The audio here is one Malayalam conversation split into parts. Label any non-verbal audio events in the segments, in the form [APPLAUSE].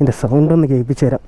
ഇതിന്റെ സൗണ്ട് ഒന്ന് കേൾപ്പിച്ചു തരാം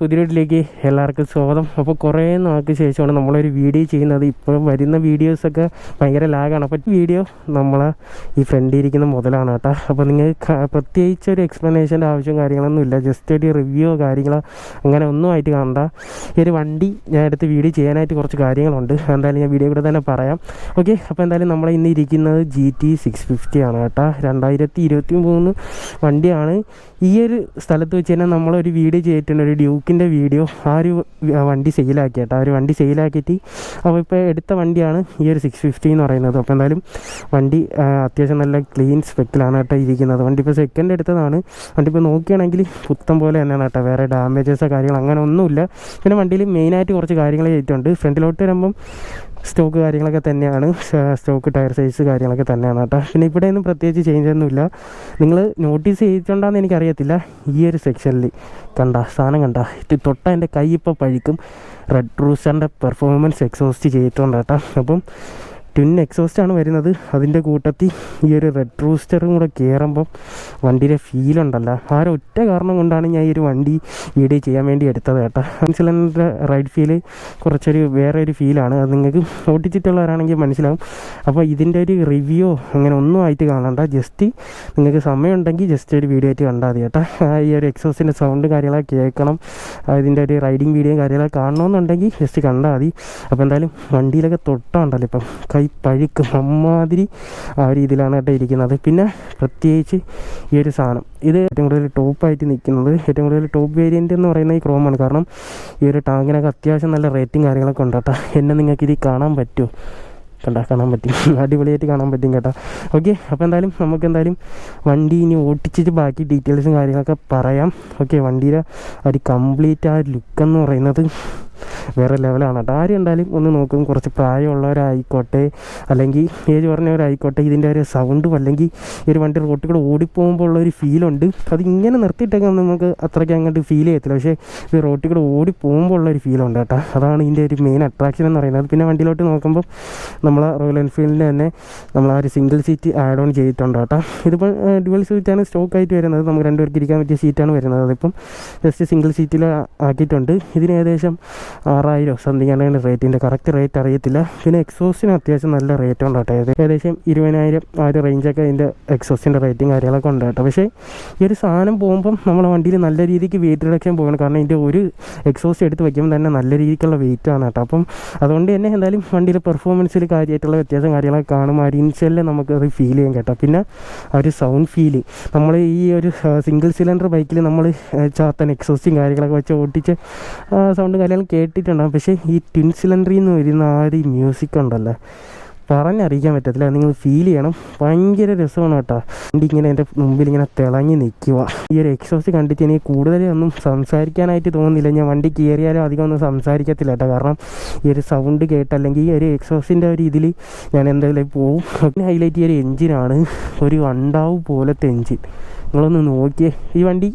ഹലോ ഗൈസ് പുതിയ വീട്ടിലേക്ക് എല്ലാവർക്കും സ്വാഗതം. അപ്പോൾ കുറേ നാൾക്ക് ശേഷമാണ് നമ്മളൊരു വീഡിയോ ചെയ്യുന്നത്. ഇപ്പോഴും വരുന്ന വീഡിയോസൊക്കെ ഭയങ്കര ലാഗാണ് അപ്പോൾ വീഡിയോ നമ്മൾ ഈ ഫ്രണ്ടിൽ ഇരിക്കുന്ന മുതലാണ് കേട്ടോ. അപ്പോൾ നിങ്ങൾ പ്രത്യേകിച്ച് ഒരു എക്സ്പ്ലനേഷന്റെ ആവശ്യം കാര്യങ്ങളൊന്നും ഇല്ല. ജസ്റ്റ് ഒരു റിവ്യൂ കാര്യങ്ങളോ അങ്ങനെ ഒന്നും ആയിട്ട് കാണണ്ട. ഈ ഒരു വണ്ടി ഞാൻ എടുത്ത് വീഡിയോ ചെയ്യാനായിട്ട് കുറച്ച് കാര്യങ്ങളുണ്ട്. എന്തായാലും ഞാൻ വീഡിയോ കൂടെ തന്നെ പറയാം. ഓക്കെ അപ്പോൾ എന്തായാലും നമ്മൾ ഇന്ന് ഇരിക്കുന്നത് ജി ടി സിക്സ് ഫിഫ്റ്റി ആണ് കേട്ടോ. രണ്ടായിരത്തി ഇരുപത്തി മൂന്ന് വണ്ടിയാണ്. ഈ ഒരു സ്ഥലത്ത് വെച്ച് തന്നെ നമ്മളൊരു വീഡിയോ ചെയ്തിട്ടുണ്ട്. ഒരു ഡ്യൂക്കിന്റെ വീഡിയോ ആ ഒരു വണ്ടി സെയിലാക്കി കേട്ടോ ആ ഒരു വണ്ടി സെയിലാക്കിയിട്ട് അപ്പോൾ ഇപ്പോൾ എടുത്ത വണ്ടിയാണ് ഈ ഒരു സിക്സ് ഫിഫ്റ്റി എന്ന് പറയുന്നത്. അപ്പോൾ എന്തായാലും വണ്ടി അത്യാവശ്യം നല്ല ക്ലീൻ സ്പെക്കിലാണ് കേട്ടോ ഇരിക്കുന്നത്. വണ്ടി ഇപ്പോൾ സെക്കൻഡ് എടുത്തതാണ്. വണ്ടി ഇപ്പോൾ നോക്കുകയാണെങ്കിൽ പുത്തം പോലെ തന്നെയാണ് കേട്ടോ. വേറെ ഡാമേജസോ കാര്യങ്ങൾ അങ്ങനെ ഒന്നുമില്ല. പിന്നെ വണ്ടിയിൽ മെയിനായിട്ട് കുറച്ച് കാര്യങ്ങൾ ചെയ്തിട്ടുണ്ട്. ഫ്രണ്ടിലോട്ട് വരുമ്പം സ്റ്റോക്ക് കാര്യങ്ങളൊക്കെ തന്നെയാണ്. സ്റ്റോക്ക് ടയർ സൈസ് കാര്യങ്ങളൊക്കെ തന്നെയാണ് കേട്ടോ. പിന്നെ ഇവിടെ ഒന്നും പ്രത്യേകിച്ച് ചേഞ്ച് ഒന്നുമില്ല നിങ്ങൾ നോട്ടീസ് ചെയ്തിട്ടുണ്ടോയെന്ന് എനിക്കറിയത്തില്ല. ഈ ഒരു സെക്ഷനിൽ കണ്ട സാധനം കണ്ട. ഇത് തൊട്ട എന്റെ കൈ ഇപ്പോൾ പഴിക്കും. റെഡ് റൂസറിന്റെ പെർഫോമൻസ് എക്സോസ്റ്റ് ചെയ്തിട്ടുണ്ട് കേട്ടോ. അപ്പം ട്വിൻ ആണ് വരുന്നത്. അതിന്റെ കൂട്ടത്തിൽ ഈ ഒരു റെഡ് റൂസ്റ്ററും കൂടെ കയറുമ്പം വണ്ടിയുടെ ഫീലുണ്ടല്ല ആ ഒരു ഒറ്റ കാരണം കൊണ്ടാണ് ഞാൻ ഈ ഒരു വണ്ടി വീഡിയോ ചെയ്യാൻ വേണ്ടി എടുത്തത് കേട്ടോ. സിലിണ്ടറിന്റെ റൈഡ് ഫീൽ കുറച്ചൊരു വേറെ ഒരു ഫീലാണ് അത് നിങ്ങൾക്ക് ഓടിച്ചിട്ടുള്ളവരാണെങ്കിൽ മനസ്സിലാവും. അപ്പോൾ ഇതിന്റെ ഒരു റിവ്യൂ അങ്ങനെ ഒന്നും ആയിട്ട് കാണണ്ട. ജസ്റ്റ് നിങ്ങൾക്ക് സമയമുണ്ടെങ്കിൽ ജസ്റ്റ് ഒരു വീഡിയോ ആയിട്ട് കണ്ടാൽ മതി കേട്ടോ. ഈ ഒരു എക്സോസിന്റെ സൗണ്ട് കാര്യങ്ങളൊക്കെ കേൾക്കണം. ഇതിന്റെ ഒരു റൈഡിങ് വീഡിയോ കാര്യങ്ങളൊക്കെ കാണണമെന്നുണ്ടെങ്കിൽ ജസ്റ്റ് കണ്ടാൽ മതി. അപ്പോൾ എന്തായാലും വണ്ടിയിലൊക്കെ തൊട്ടുണ്ടല്ലോ ഇപ്പം. കൈ പഴുക്കും അമ്മാതിരി ആ രീതിയിലാണ് കേട്ടോ ഇരിക്കുന്നത്. പിന്നെ പ്രത്യേകിച്ച് ഈ ഒരു സാധനം. ഇത് ഏറ്റവും കൂടുതൽ ടോപ്പായിട്ട് നിൽക്കുന്നത് ഏറ്റവും കൂടുതൽ ടോപ്പ് വേരിയന്റ് എന്ന് പറയുന്നത് ഈ ക്രോമാണ് കാരണം ഈ ഒരു ടാങ്കിനൊക്കെ അത്യാവശ്യം നല്ല റേറ്റിംഗ് കാര്യങ്ങളൊക്കെ ഉണ്ട് കേട്ടോ. എന്നെ നിങ്ങൾക്ക് ഇത് കാണാൻ പറ്റുമോ കണ്ട കാണാൻ പറ്റും. [LAUGHS] അടിപൊളിയായിട്ട് കാണാൻ പറ്റും കേട്ടോ. ഓക്കെ അപ്പോൾ എന്തായാലും നമുക്ക് എന്തായാലും വണ്ടി ഇനി ഓട്ടിച്ചിട്ട് ബാക്കി ഡീറ്റെയിൽസും കാര്യങ്ങളൊക്കെ പറയാം. ഓക്കെ വണ്ടിയുടെ ഒരു കംപ്ലീറ്റ് ആ ലുക്ക് എന്ന് പറയുന്നത് വേറെ ലെവലാണ് കേട്ടോ. ആരും എന്തായാലും ഒന്ന് നോക്കും. കുറച്ച് പ്രായമുള്ളവരായിക്കോട്ടെ അല്ലെങ്കിൽ ഏജ് പറഞ്ഞവരായിക്കോട്ടെ ഇതിന്റെ ഒരു സൗണ്ടും അല്ലെങ്കിൽ ഈ ഒരു വണ്ടി റോട്ടിൽ കൂടെ ഓടിപ്പോകുമ്പോൾ ഉള്ള ഒരു ഫീലുണ്ട് അത് ഇങ്ങനെ നിർത്തിയിട്ടൊക്കെ നമുക്ക് അത്രയ്ക്ക് അങ്ങോട്ട് ഫീൽ ചെയ്യത്തില്ല. പക്ഷേ ഈ റോട്ടിൽ കൂടെ ഓടിപ്പോകുമ്പോൾ ഉള്ള ഒരു ഫീലുണ്ട് കേട്ടോ. അതാണ് ഇതിന്റെ ഒരു മെയിൻ അട്രാക്ഷൻ എന്ന് പറയുന്നത്. പിന്നെ വണ്ടിയിലോട്ട് നോക്കുമ്പോൾ നമ്മൾ റോയൽ എൻഫീൽഡിന്റെ തന്നെ നമ്മൾ ആ ഒരു സിംഗിൾ സീറ്റ് ആഡ് ഓൺ ചെയ്തിട്ടുണ്ട് കേട്ടോ. ഇതിപ്പോൾ ഡുവൽ സീറ്റാണ് സ്റ്റോക്ക് ആയിട്ട് വരുന്നത്. നമുക്ക് രണ്ടുപേർക്ക് ഇരിക്കാൻ പറ്റിയ സീറ്റാണ് വരുന്നത്. അതിപ്പം ജസ്റ്റ് സിംഗിൾ സീറ്റിൽ ആക്കിയിട്ടുണ്ട്. ഇതിന് ഏകദേശം ആറായിരം സംതിങ് ആണ് റേറ്റിന്റെ കറക്റ്റ് റേറ്റ് അറിയത്തില്ല. പിന്നെ എക്സോസിന് അത്യാവശ്യം നല്ല റേറ്റ് ഉണ്ട് കേട്ടോ. ഏകദേശം ഇരുപതിനായിരം ആ ഒരു റേഞ്ചൊക്കെ ഇതിന്റെ എക്സോസിന്റെ റേറ്റും കാര്യങ്ങളൊക്കെ ഉണ്ട് കേട്ടോ. പക്ഷേ ഈ ഒരു സാധനം പോകുമ്പം നമ്മുടെ വണ്ടിയിൽ നല്ല രീതിക്ക് വെയിറ്റ് റിഡക്ഷൻ പോകണം. കാരണം ഇതിന്റെ ഒരു എക്സോസ്റ്റ് എടുത്ത് വയ്ക്കുമ്പോൾ തന്നെ നല്ല രീതിക്കുള്ള വെയിറ്റ് ആണ് കേട്ടോ. അപ്പം അതുകൊണ്ട് തന്നെ എന്തായാലും വണ്ടിയിലെ പെർഫോമൻസിൽ കാര്യമായിട്ടുള്ള വ്യത്യാസം കാര്യങ്ങളൊക്കെ കാണും. ആ ഇൻസെല്ലേ നമുക്ക് അത് ഫീൽ ചെയ്യാൻ കേട്ടോ. പിന്നെ ആ ഒരു സൗണ്ട് ഫീൽ നമ്മൾ ഈ ഒരു സിംഗിൾ സിലിണ്ടർ ബൈക്കിൽ നമ്മൾ ചാത്തൻ എക്സോസ്റ്റും കാര്യങ്ങളൊക്കെ വെച്ച് ഓട്ടിച്ച് സൗണ്ട് കാര്യങ്ങളും കേട്ടിട്ടുണ്ടാകും പക്ഷേ ഈ ട്വിൻ സിലിണ്ടറിൽ നിന്ന് വരുന്ന ആ ഒരു മ്യൂസിക് ഉണ്ടല്ലോ. പറഞ്ഞറിയിക്കാൻ പറ്റത്തില്ല. നിങ്ങൾ ഫീൽ ചെയ്യണം. ഭയങ്കര രസമാണ് കേട്ടോ. വണ്ടി ഇങ്ങനെ എന്റെ മുമ്പിൽ ഇങ്ങനെ തിളങ്ങി നിൽക്കുക ഈ ഒരു എക്സോസ്റ്റ് കണ്ടിട്ട് എനിക്ക് കൂടുതലൊന്നും സംസാരിക്കാനായിട്ട് തോന്നുന്നില്ല. ഞാൻ വണ്ടി കയറിയാലും അധികം ഒന്നും സംസാരിക്കത്തില്ല കേട്ടോ. കാരണം ഈ ഒരു സൗണ്ട് കേട്ട് അല്ലെങ്കിൽ ഈ ഒരു എക്സോസിന്റെ ഒരു ഇതിൽ ഞാൻ എന്തായാലും പോവും. ഹൈലൈറ്റ് ചെയ്യൊരു എഞ്ചിനാണ് ഒരു വണ്ടാവ് പോലത്തെ എൻജിൻ നിങ്ങളൊന്ന് നോക്കിയേ. ഈ വണ്ടി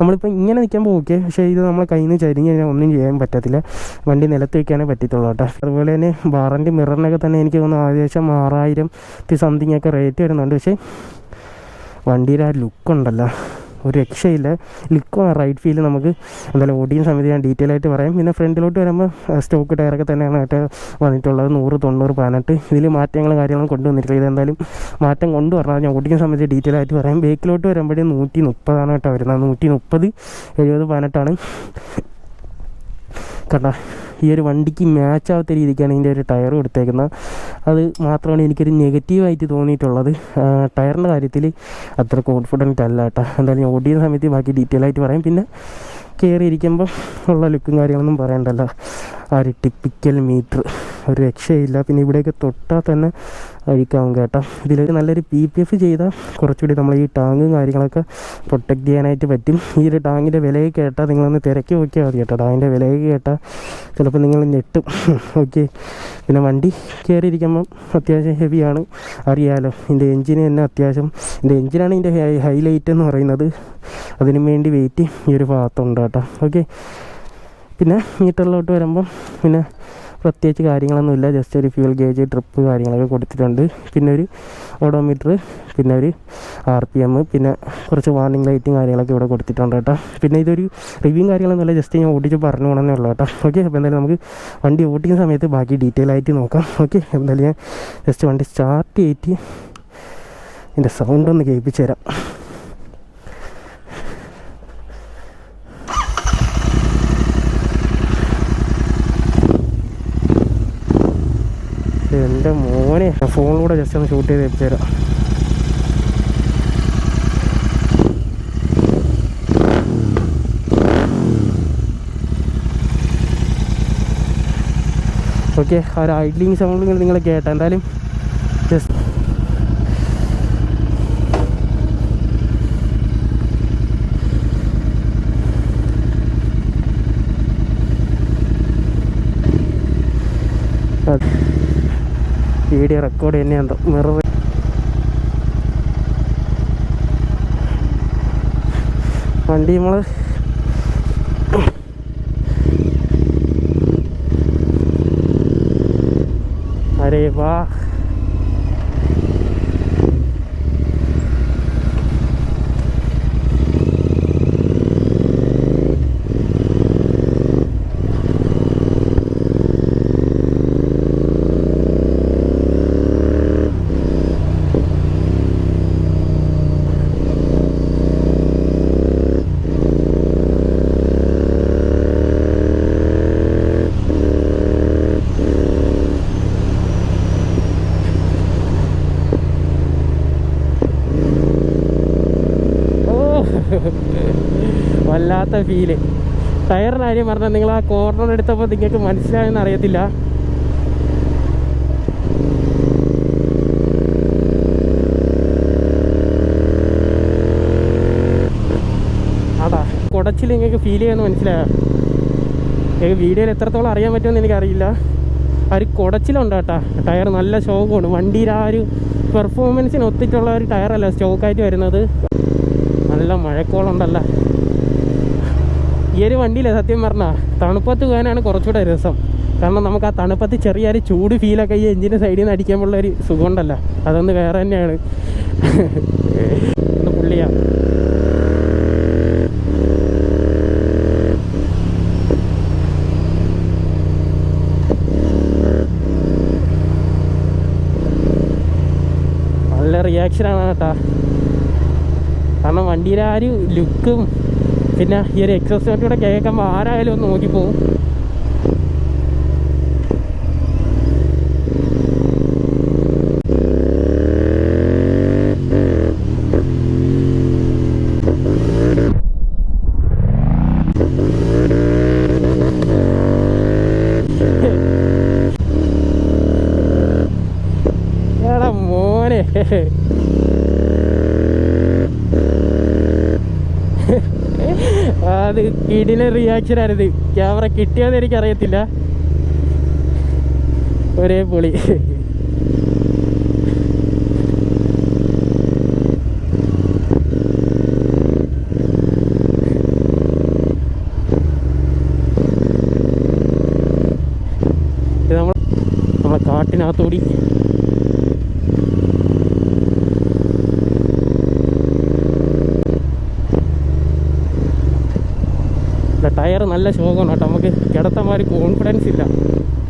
നമ്മളിപ്പോൾ ഇങ്ങനെ നിൽക്കുമ്പോൾ ഓക്കെ പക്ഷേ ഇത് നമ്മളെ കയ്യിൽ നിന്ന് ചരിഞ്ഞ് കഴിഞ്ഞാൽ ഒന്നും ചെയ്യാൻ പറ്റത്തില്ല. വണ്ടി നിലത്ത് വയ്ക്കാനേ പറ്റത്തുള്ളൂ കേട്ടോ. അതുപോലെ തന്നെ ബാറിന്റെ മിററിനൊക്കെ തന്നെ എനിക്ക് തോന്നുന്നു ഏകദേശം ആറായിരം സംതിങ് ഒക്കെ റേറ്റ് വരുന്നുണ്ട്. പക്ഷേ വണ്ടിയുടെ ആ ലുക്ക് ഉണ്ടല്ലോ. ഒരു രക്ഷയില്ല. ലിക്കോ റൈറ്റ് ഫീൽ നമുക്ക്. എന്തായാലും ഓടിക്കുന്ന സമയത്ത് ഞാൻ ഡീറ്റെയിൽ ആയിട്ട് പറയാം. പിന്നെ ഫ്രണ്ടിലോട്ട് വരുമ്പോൾ സ്റ്റോക്ക് ടയറൊക്കെ തന്നെയാണ് ഏറ്റവും വന്നിട്ടുള്ളത്. നൂറ് തൊണ്ണൂറ് പതിനെട്ട്. ഇതിൽ മാറ്റങ്ങൾ കാര്യങ്ങളും കൊണ്ടുവന്നിട്ടില്ല. ഇതെന്തായാലും മാറ്റം കൊണ്ടുവരണം. ഞാൻ ഓടിക്കുന്ന സമയത്ത് ഡീറ്റെയിൽ ആയിട്ട് പറയാം. ബേക്കിലോട്ട് വരുമ്പോഴേ നൂറ്റി മുപ്പതാണ് കേട്ടോ വരുന്നത്. നൂറ്റി മുപ്പത് എഴുപത് പതിനെട്ടാണ്. കണ്ട? ഈ ഒരു വണ്ടിക്ക് മാച്ച് ആവാത്ത രീതിക്കാണ് ഇതിന്റെ ഒരു ടയർ കൊടുത്തേക്കുന്നത് അത് മാത്രമാണ് എനിക്കൊരു നെഗറ്റീവായിട്ട് തോന്നിയിട്ടുള്ളത്. ടയറിന്റെ കാര്യത്തിൽ അത്ര കോൺഫിഡന്റ് അല്ല കേട്ടോ. എന്തായാലും ഞാൻ ഓടിയ സമയത്ത് ബാക്കി ഡീറ്റെയിൽ ആയിട്ട് പറയാം. പിന്നെ കയറിയിരിക്കുമ്പോൾ ഉള്ള ലുക്കും കാര്യങ്ങളൊന്നും പറയണ്ടല്ലോ. ആ ഒരു ടിപ്പിക്കൽ മീറ്റർ. ഒരു രക്ഷയില്ല. പിന്നെ ഇവിടെയൊക്കെ തൊട്ടാൽ തന്നെ അഴിക്കാവും കേട്ടോ. ഇതിലൊരു നല്ലൊരു പി പി എഫ് ചെയ്താൽ കുറച്ചുകൂടി നമ്മൾ ഈ ടാങ്കും കാര്യങ്ങളൊക്കെ പ്രൊട്ടക്റ്റ് ചെയ്യാനായിട്ട് പറ്റും. ഈ ഒരു ടാങ്കിന്റെ വിലയൊക്കെ കേട്ടാൽ നിങ്ങളൊന്ന് തിരക്കി നോക്കിയാൽ മതി കേട്ടോ. ടാങ്കിന്റെ വിലയൊക്കെ കേട്ടാൽ ചിലപ്പോൾ നിങ്ങൾ ഞെട്ടും. ഓക്കെ. പിന്നെ വണ്ടി കയറിയിരിക്കുമ്പം അത്യാവശ്യം ഹെവിയാണ്. അറിയാലോ ഇതിന്റെ എഞ്ചിന് തന്നെ അത്യാവശ്യം. ഇതിന്റെ എഞ്ചിനാണ് ഇതിന്റെ ഹൈലൈറ്റ് എന്ന് പറയുന്നത്. അതിനു വേണ്ടി വെയിറ്റ് ഈ ഒരു ഭാഗത്തുണ്ട് കേട്ടോ. ഓക്കെ. പിന്നെ മീറ്ററിലോട്ട് വരുമ്പം പിന്നെ പ്രത്യേകിച്ച് കാര്യങ്ങളൊന്നുമില്ല. ജസ്റ്റ് ഒരു ഫ്യൂൽ ഗേജ് ട്രിപ്പ് കാര്യങ്ങളൊക്കെ കൊടുത്തിട്ടുണ്ട്. പിന്നെ ഒരു ഓഡോമീറ്റർ പിന്നെ ഒരു ആർ പി എം പിന്നെ കുറച്ച് വാർണിംഗ് ലൈറ്റും കാര്യങ്ങളൊക്കെ ഇവിടെ കൊടുത്തിട്ടുണ്ട് കേട്ടോ. പിന്നെ ഇതൊരു റിവ്യൂ കാര്യങ്ങളൊന്നുമില്ല. ജസ്റ്റ് ഞാൻ ഓടിച്ച് പറഞ്ഞു പോകണമെന്നേ ഉള്ളൂ കേട്ടോ. ഓക്കെ അപ്പോൾ എന്തായാലും നമുക്ക് വണ്ടി ഓടിക്കുന്ന സമയത്ത് ബാക്കി ഡീറ്റെയിൽ ആയിട്ട് നോക്കാം. ഓക്കെ എന്തായാലും ഞാൻ ജസ്റ്റ് വണ്ടി സ്റ്റാർട്ട് ചെയ്തിട്ട് എന്റെ സൗണ്ട് ഒന്ന് കേൾപ്പിച്ചു തരാം. എന്റെ മോനെ. ഫോണിലൂടെ ജസ്റ്റ് ഒന്ന് ഷൂട്ട് ചെയ്ത് എത്തിച്ചേരാം ഓക്കെ ആ ഒരു ഐഡ്ലിങ് സൗണ്ട് നിങ്ങൾ കേട്ടോ. എന്തായാലും ജസ്റ്റ് വീഡിയോ റെക്കോർഡ് തന്നെയാണ് മിറർ വണ്ടി നമ്മൾ അരേ വാ. വല്ലാത്ത ഫീൽ ടയറിന്റെ കാര്യം പറഞ്ഞാൽ നിങ്ങൾ ആ കോർണർ എടുത്തപ്പോൾ നിങ്ങൾക്ക് മനസ്സിലായെന്ന് അറിയത്തില്ല. അതാ കുടച്ചിൽ നിങ്ങൾക്ക് ഫീൽ ചെയ്യുമെന്ന് മനസ്സിലായോ? നിങ്ങൾക്ക് വീഡിയോയിൽ എത്രത്തോളം അറിയാൻ പറ്റുമെന്ന് എനിക്കറിയില്ല. ആ ഒരു കുടച്ചിലുണ്ട് കേട്ടോ. ടയർ നല്ല ഷോക്കാണ് വണ്ടിയുടെ ആ ഒരു പെർഫോമൻസിന് ഒത്തിട്ടുള്ള ഒരു ടയറല്ല സ്റ്റോക്കായിട്ട് വരുന്നത്. നല്ല മഴക്കോളുണ്ടല്ല. ഈ ഒരു വണ്ടിയിലെ സത്യം പറഞ്ഞാൽ തണുപ്പത്ത് പോകാനാണ് കുറച്ചുകൂടെ രസം. കാരണം നമുക്ക് ആ തണുപ്പത്ത് ചെറിയൊരു ചൂട് ഫീലൊക്കെ ഈ എഞ്ചിന്റെ സൈഡിൽ നിന്ന് അടിക്കുമ്പോഴുള്ള ഒരു സുഖമുണ്ടല്ലോ. അതൊന്ന് വേറെ തന്നെയാണ്. ഒന്ന് പുള്ളിയാ നല്ല റിയാക്ഷനാണ് കേട്ടാ. കാരണം വണ്ടിയിലെ ആ ഒരു ലുക്കും പിന്നെ ഈ ഒരു എക്സോസ്റ്റ് കൂടെ കേൾക്കുമ്പോൾ ആരായാലും ഒന്ന് നോക്കിപ്പോവും എടാ മോനെ അത് കിടിലെ റിയാക്ഷൻ ആയിരുന്നു ക്യാമറ കിട്ടിയോന്ന് എനിക്കറിയത്തില്ല. ഒരേ പൊളി ഇത് നമ്മൾ നമ്മളെ കാട്ടിനകത്തോടി ടയർ നല്ല ശോകമാണ് மாதிரி നമുക്ക് കിടത്തമാര്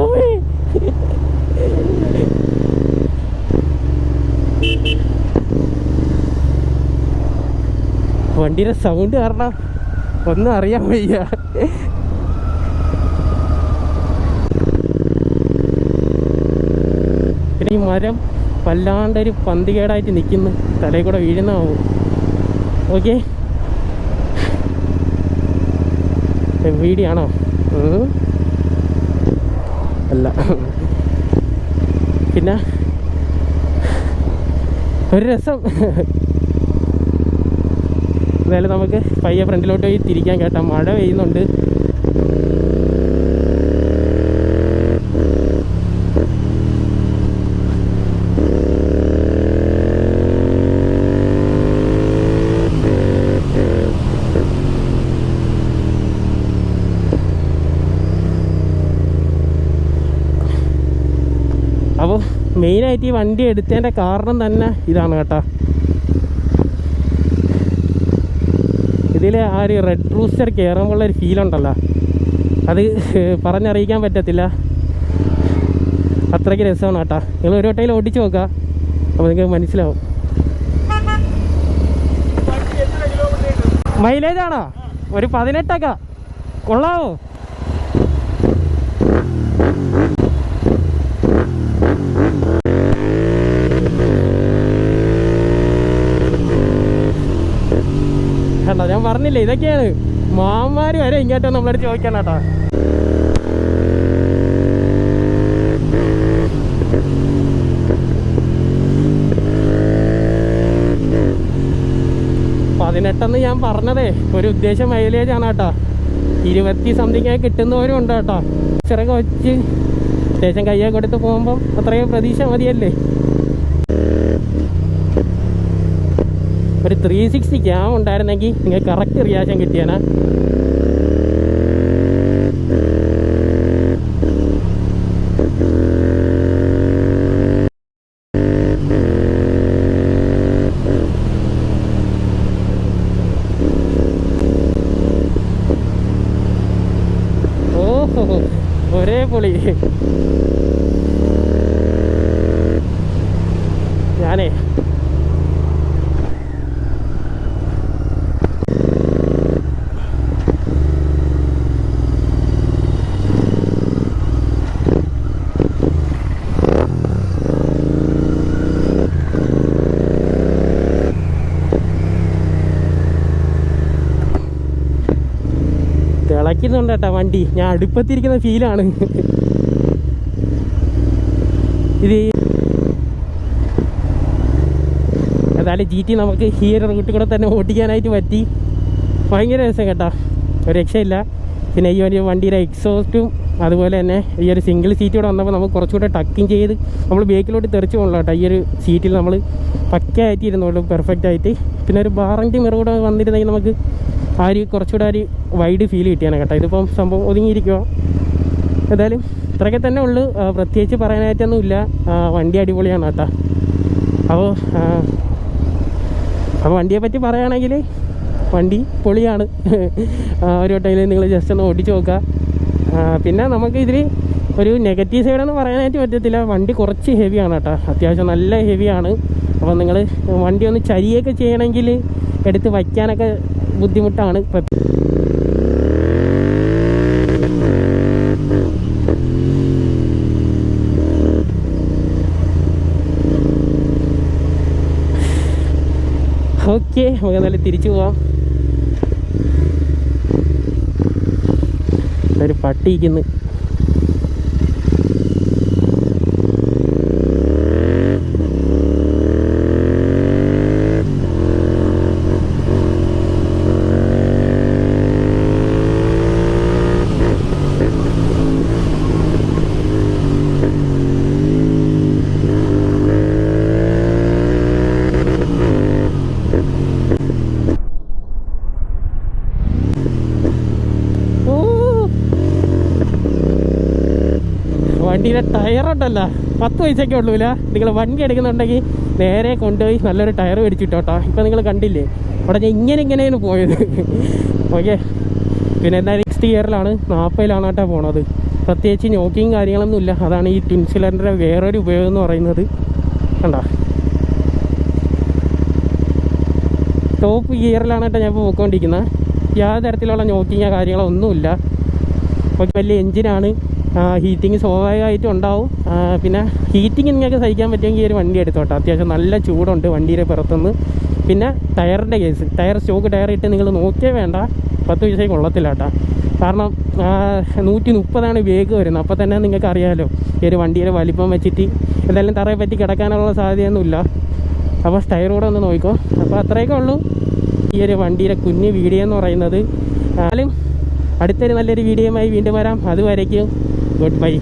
[LAUGHS] വണ്ടിയുടെ സൗണ്ട് കാരണം ഒന്നും അറിയാൻ വയ്യ. ഈ മരം വല്ലാണ്ടൊരു പന്തികേടായിട്ട് നിൽക്കുന്നു തലയിൽ കൂടെ വീഴുന്നാവും ഓക്കെ. വീടിയാണോ? അല്ല. പിന്നെ? ഒരു രസം. എന്തായാലും നമുക്ക് പയ്യെ ഫ്രണ്ടിലോട്ട് പോയി തിരിക്കാൻ കേട്ടോ. മഴ പെയ്യുന്നുണ്ട് അപ്പോൾ മെയിനായിട്ട് ഈ വണ്ടി എടുത്തതിന്റെ കാരണം തന്നെ ഇതാണ് കേട്ടോ. ഇതിൽ ആ ഒരു റെഡ് റൂസ്റ്റർ കയറുമ്പോൾ ഒരു ഫീൽ ഉണ്ടല്ലോ. അത് പറഞ്ഞറിയിക്കാൻ പറ്റത്തില്ല. അത്രയ്ക്ക് രസമാണ് കേട്ടോ. നിങ്ങൾ ഒരു വട്ടയിൽ ഓടിച്ച് നോക്കുക. അപ്പോൾ നിങ്ങൾക്ക് മനസ്സിലാവും. മൈലേജ് ആണോ? ഒരു പതിനെട്ടൊക്കെ. കൊള്ളാവോ? പറഞ്ഞില്ലേ ഇതൊക്കെയാണ്. മാമാര് വരെ ഇങ്ങോട്ടോ നമ്മളടുത്ത് ചോദിക്കണം കേട്ടോ. പതിനെട്ടെന്ന് ഞാൻ പറഞ്ഞതേ ഒരു ഉദ്ദേശം മൈലേജ് ആണ് കേട്ടോ. ഇരുപത്തി സംതിങ് കിട്ടുന്നവരും ഉണ്ട് കേട്ടോ. ചെറുക്കൊച്ച് വെച്ച് അത്യാവശ്യം കയ്യൊക്കെ കൊടുത്ത് പോകുമ്പം അത്രയും പ്രതീക്ഷ മതിയല്ലേ? ഒരു ത്രീ സിക്സ്റ്റി ക്യാം ഉണ്ടായിരുന്നെങ്കിൽ നിങ്ങൾക്ക് കറക്റ്റ് റിയാക്ഷൻ കിട്ടിയാണ് ഒരേ പൊളി. ഞാനേ തിളയ്ക്കുന്നുണ്ട് കേട്ടോ വണ്ടി. ഞാൻ അടുപ്പത്തിരിക്കുന്ന ഫീലാണ് ഇത് ഏതായാലും ജി ടി നമുക്ക് ഈ ഒരു റൂട്ടിൽ കൂടെ തന്നെ ഓടിക്കാനായിട്ട് പറ്റി. ഭയങ്കര രസം കേട്ടോ. ഒരു രക്ഷയില്ല. പിന്നെ ഈ ഒരു വണ്ടിയുടെ എക്സോസ്റ്റും അതുപോലെ തന്നെ ഈ ഒരു സിംഗിൾ സീറ്റ് കൂടെ വന്നപ്പോൾ നമുക്ക് കുറച്ചുകൂടെ ടക്കിങ് ചെയ്ത് നമ്മൾ ബേക്കിലോട്ട് തെറിച്ച് പോകണല്ലോ കേട്ടോ. ഈ ഒരു സീറ്റിൽ നമ്മൾ പക്കയായിട്ട് ഇരുന്നുള്ളൂ പെർഫെക്റ്റ് ആയിട്ട്. പിന്നെ ഒരു വാറന്റി മിറ കൂടെ വന്നിരുന്നെങ്കിൽ നമുക്ക് ആ ഒരു കുറച്ചുകൂടെ ഒരു വൈഡ് ഫീൽ കിട്ടിയാണ് കേട്ടോ. ഇതിപ്പം സംഭവം ഒതുങ്ങിയിരിക്കുക എന്തായാലും ഇത്രയൊക്കെ തന്നെ ഉള്ളൂ. പ്രത്യേകിച്ച് പറയാനായിട്ടൊന്നുമില്ല വണ്ടി അടിപൊളിയാണ് കേട്ടോ. അപ്പോൾ അപ്പോൾ വണ്ടിയെ പറ്റി പറയുകയാണെങ്കിൽ വണ്ടി പൊളിയാണ്. ഒരു വട്ടയിൽ നിങ്ങൾ ജസ്റ്റ് ഒന്ന് ഓടിച്ച് നോക്കുക. പിന്നെ നമുക്ക് ഇതിൽ ഒരു നെഗറ്റീവ് സൈഡെന്ന് പറയാനായിട്ട് പറ്റത്തില്ല. വണ്ടി കുറച്ച് ഹെവിയാണ് കേട്ടോ. അത്യാവശ്യം നല്ല ഹെവിയാണ് അപ്പോൾ നിങ്ങൾ വണ്ടി ഒന്ന് ചരിയൊക്കെ ചെയ്യണമെങ്കിൽ എടുത്ത് വയ്ക്കാനൊക്കെ ബുദ്ധിമുട്ടാണ്. ഓക്കെ നമുക്ക് എന്നാലും തിരിച്ചു പോവാം. ഒരു പട്ടിയിരിക്കുന്നു ടയർ ഉണ്ടല്ലോ. പത്ത് പൈസയൊക്കെ ഉള്ളൂല നിങ്ങൾ വണ്ടി എടുക്കുന്നുണ്ടെങ്കിൽ നേരെ കൊണ്ടുപോയി നല്ലൊരു ടയർ മേടിച്ചിട്ടോട്ടോ ഇപ്പം നിങ്ങൾ കണ്ടില്ലേ? അവിടെ ഞാൻ ഇങ്ങനെ ഇങ്ങനെയാണ് പോയത്. ഓക്കെ. പിന്നെ എന്തായാലും നെക്സ്റ്റ് ഇയറിലാണ് നാൽപ്പതിലാണ് കേട്ടോ പോണത്. പ്രത്യേകിച്ച് നോക്കിയും കാര്യങ്ങളൊന്നും ഇല്ല. അതാണ് ഈ ട്വിൻ സിലിണ്ടറിന്റെ വേറൊരു ഉപയോഗം എന്ന് പറയുന്നത്. കണ്ടോ? ടോപ്പ് ഗിയറിലാണ് കേട്ടോ ഞാൻ ഇപ്പോൾ പോയിക്കൊണ്ടിരിക്കുന്നത് യാതൊരു തരത്തിലുള്ള നോക്കിങ്ങോ കാര്യങ്ങളോ ഒന്നുമില്ല വലിയ എഞ്ചിനാണ് ഹീറ്റിംഗ് സ്വാഭാവികമായിട്ടും ഉണ്ടാവും. പിന്നെ ഹീറ്റിംഗ് നിങ്ങൾക്ക് സഹിക്കാൻ പറ്റുമെങ്കിൽ ഒരു വണ്ടി എടുത്തോട്ടെ. അത്യാവശ്യം നല്ല ചൂടുണ്ട് വണ്ടിയുടെ പുറത്തുനിന്ന്. പിന്നെ ടയറിന്റെ കേസ്. ടയർ സ്റ്റോക്ക് ടയർ ഇട്ട് നിങ്ങൾ നോക്കിയേ വേണ്ട. പത്ത് പൈസ കൊള്ളത്തില്ല കേട്ടോ കാരണം നൂറ്റി മുപ്പതാണ് വേഗം വരുന്നത്. അപ്പോൾ തന്നെ നിങ്ങൾക്ക് അറിയാമല്ലോ ഈ ഒരു വണ്ടിയുടെ വലിപ്പം വെച്ചിട്ട് എന്തായാലും തറയെ പറ്റി കിടക്കാനുള്ള സാധ്യതയൊന്നുമില്ല. അപ്പോൾ ടയർ ഒന്ന് നോക്കിക്കോ. അപ്പോൾ അത്രയൊക്കെ ഉള്ളൂ. ഈ ഒരു വണ്ടിയുടെ കുഞ്ഞ് വീഡിയോ എന്ന് പറയുന്നത്. എന്നാലും അടുത്തൊരു നല്ലൊരു വീഡിയോയുമായി വീണ്ടും വരാം. അതുവരയ്ക്കും गुड बाई